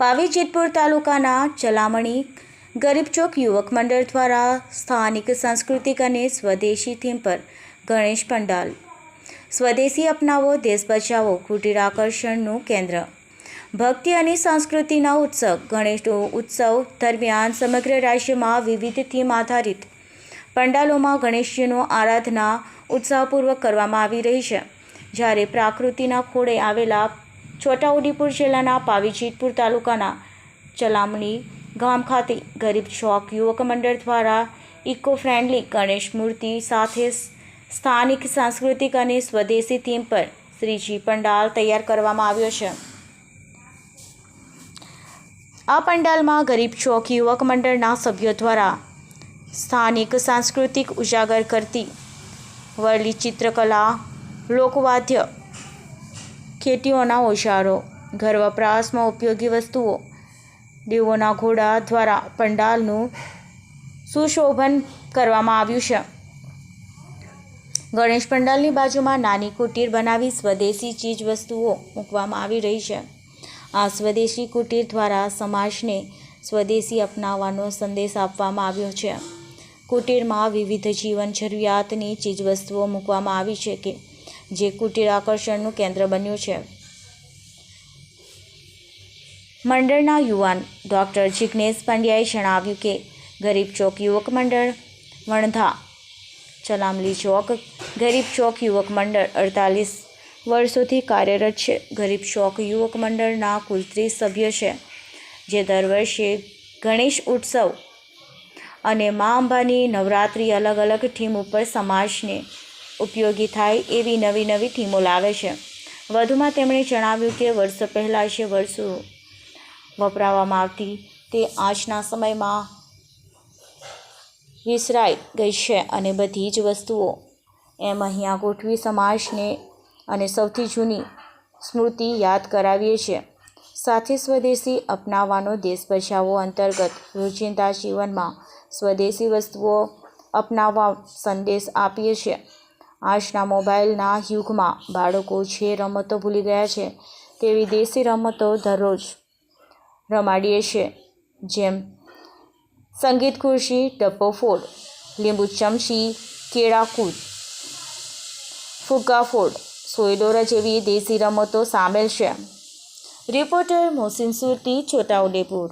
પાવી જેતપુર તાલુકાના ચલામણી ગરીબ ચોક યુવક મંડળ દ્વારા સ્થાનિક સાંસ્કૃતિક અને સ્વદેશી થીમ પર ગણેશ પંડાલ. સ્વદેશી અપનાવો, દેશ બચાવો, કુટીર આકર્ષણનું કેન્દ્ર. ભક્તિ અને સંસ્કૃતિના ઉત્સવ, ગણેશ ઉત્સવ દરમિયાન સમગ્ર રાજ્યમાં વિવિધ થીમ આધારિત પંડાલોમાં ગણેશજીનો આરાધના ઉત્સાહપૂર્વક કરવામાં આવી રહી છે. જ્યારે પ્રાકૃતિના ખોળે આવેલા છોટાઉદેપુર જિલ્લાના પાવીજીતપુર તાલુકાના ચલામણી ગામ ખાતે ગરીબ ચોક યુવક મંડળ દ્વારા ઇકો ફ્રેન્ડલી ગણેશ મૂર્તિ સાથે સ્થાનિક સાંસ્કૃતિક અને સ્વદેશી થીમ પર શ્રીજી પંડાલ તૈયાર કરવામાં આવ્યો છે. આ પંડાલમાં ગરીબ ચોક યુવક મંડળના સભ્યો દ્વારા સ્થાનિક સાંસ્કૃતિક ઉજાગર કરતી વરલી ચિત્રકલા, લોકવાદ્ય ખેતીઓના ઓજારો ઘર વપરાશમાં ઉપયોગી વસ્તુઓ, દેવોના ઘોડા દ્વારા પંડાલનું સુશોભન કરવામાં આવ્યું છે. ગણેશ પંડાલની બાજુમાં નાની કુટીર બનાવી સ્વદેશી ચીજવસ્તુઓ મૂકવામાં આવી રહી છે. આ સ્વદેશી કુટીર દ્વારા સમાજને સ્વદેશી અપનાવવાનો સંદેશ આપવામાં આવ્યો છે. કુટીરમાં વિવિધ જીવન જરૂરિયાતની ચીજવસ્તુઓ મૂકવામાં આવી છે કે જે કુટીર આકર્ષણનું કેન્દ્ર બન્યું છે. મંડળના યુવાન ડૉક્ટર જિજ્ઞેશ પંડ્યાએ જણાવ્યું કે, ગરીબ ચોક યુવક મંડળ, વણધા, ચલામલી ચોક, ગરીબ ચોક યુવક મંડળ અડતાલીસ વર્ષોથી કાર્યરત છે. ગરીબ ચોક યુવક મંડળના કુલ ત્રીસ સભ્ય છે, જે દર વર્ષે ગણેશ ઉત્સવ અને મા અંબાની નવરાત્રિ અલગ અલગ થીમ ઉપર સમાજને ઉપયોગી થાય એવી નવી નવી થીમો લાવે છે. વધુમાં તેમણે જણાવ્યું કે વર્ષો પહેલાં જે વર્ષો વપરાવામાં આવતી તે આજના સમયમાં વિસરાઈ ગઈ છે અને બધી જ વસ્તુઓ એમ અહીંયા ગોઠવી સમાજને અને સૌથી જૂની સ્મૃતિ યાદ કરાવીએ છીએ. સાથે સ્વદેશી અપનાવવાનો દેશ બચાવો અંતર્ગત રોજિંદા જીવનમાં સ્વદેશી વસ્તુઓ અપનાવવા સંદેશ આપીએ છીએ. આજના મોબાઈલના યુગમાં બાળકો જે રમતો ભૂલી ગયા છે, તેવી દેશી રમતો દરરોજ રમાડીએ છીએ જેમ સંગીત ખુરશી, ડબ્બો ફોડ, લીંબુ ચમચી, કેળા કૂદ, ફુગ્ગા ફોડ સોયદોરા જેવી દેશી રમતો સામેલ છે. રિપોર્ટર મોહસિન સુરતી છોટાઉદેપુર